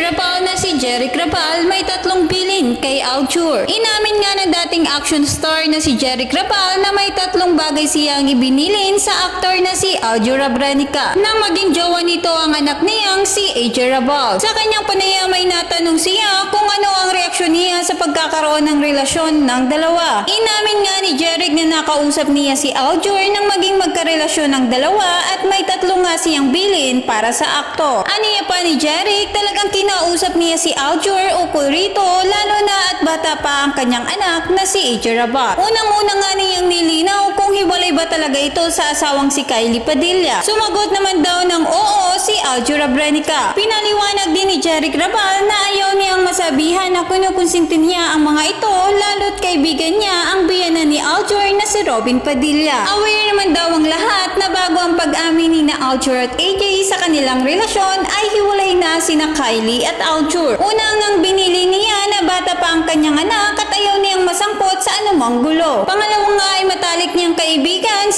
Rapal na si Jeric Rapal may tatlong bilin kay Alture. Inamin nga ng dating action star na si Jeric Rapal na may tatlong bagay siyang ibinilin sa aktor na si Aljo Rabranica nang maging jowa nito ang anak niyang si AJ Rabal. Sa kanyang panayam ay natanong siya pagkakaroon ng relasyon ng dalawa. Inamin nga ni Jeric na nakausap niya si Aljur nang maging magkarelasyon ng dalawa at may tatlo nga siyang bilin para sa aktor. Aniya pa ni Jeric, talagang kinausap niya si Aljur ukol rito lalo na at bata pa ang kanyang anak na si AJ Rabat. Unang-una nga niyang nilinaw kung hiwalay ba talaga ito sa asawang si Kylie Padilla. Sumagot naman daw ng oo si Aljur Abrenica. Pinaliwanag din ni Jeric Rabal na ayaw masabihan na kinukonsinti niya ang mga ito lalo't kaibigan niya ang biyanan ni Aljur na si Robin Padilla. Aware naman daw ang lahat na bago ang pag-amin ni na Aljur at AJ sa kanilang relasyon ay hiwalay na sina Kylie at Aljur. Una ngang binili niya na bata pa ang kanyang anak at ayaw niyang masangkot sa anumang gulo. Pangalawa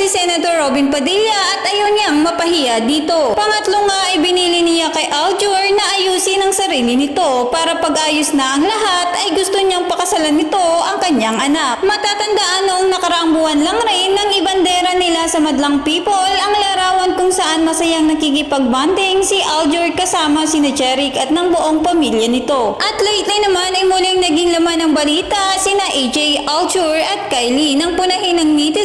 si Senator Robin Padilla at ayaw niyang mapahiya dito. Pangatlo nga ay binili niya kay Aljur na ayusin ang sarili nito para pag-ayos na ang lahat ay gusto niyang pakasalan nito ang kanyang anak. Matatandaan noong nakaraang buwan lang rin ng ibandera nila sa Madlang People ang larawan kung saan masayang nakikipag-bonding si Aljur kasama si Jeric at ng buong pamilya nito. At lately naman ay muling naging laman ng balita sina AJ Aljur at Kylie nang punahin ng netizen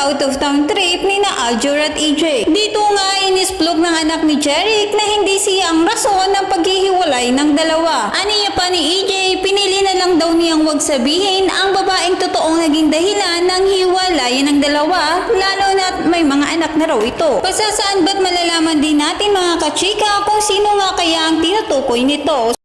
ang pag out of town trip ni na Aljur at AJ. Dito nga inisplog ng anak ni Jeric na hindi siya ang rason ng paghihiwalay ng dalawa. Aniya pa ni AJ, pinili na lang daw niyang wag sabihin ang babaeng totoong naging dahilan ng hiwalayan ng dalawa, lalo na may mga anak na raw ito. Basta saan ba't malalaman din natin mga kachika kung sino nga kaya ang tinutukoy nito.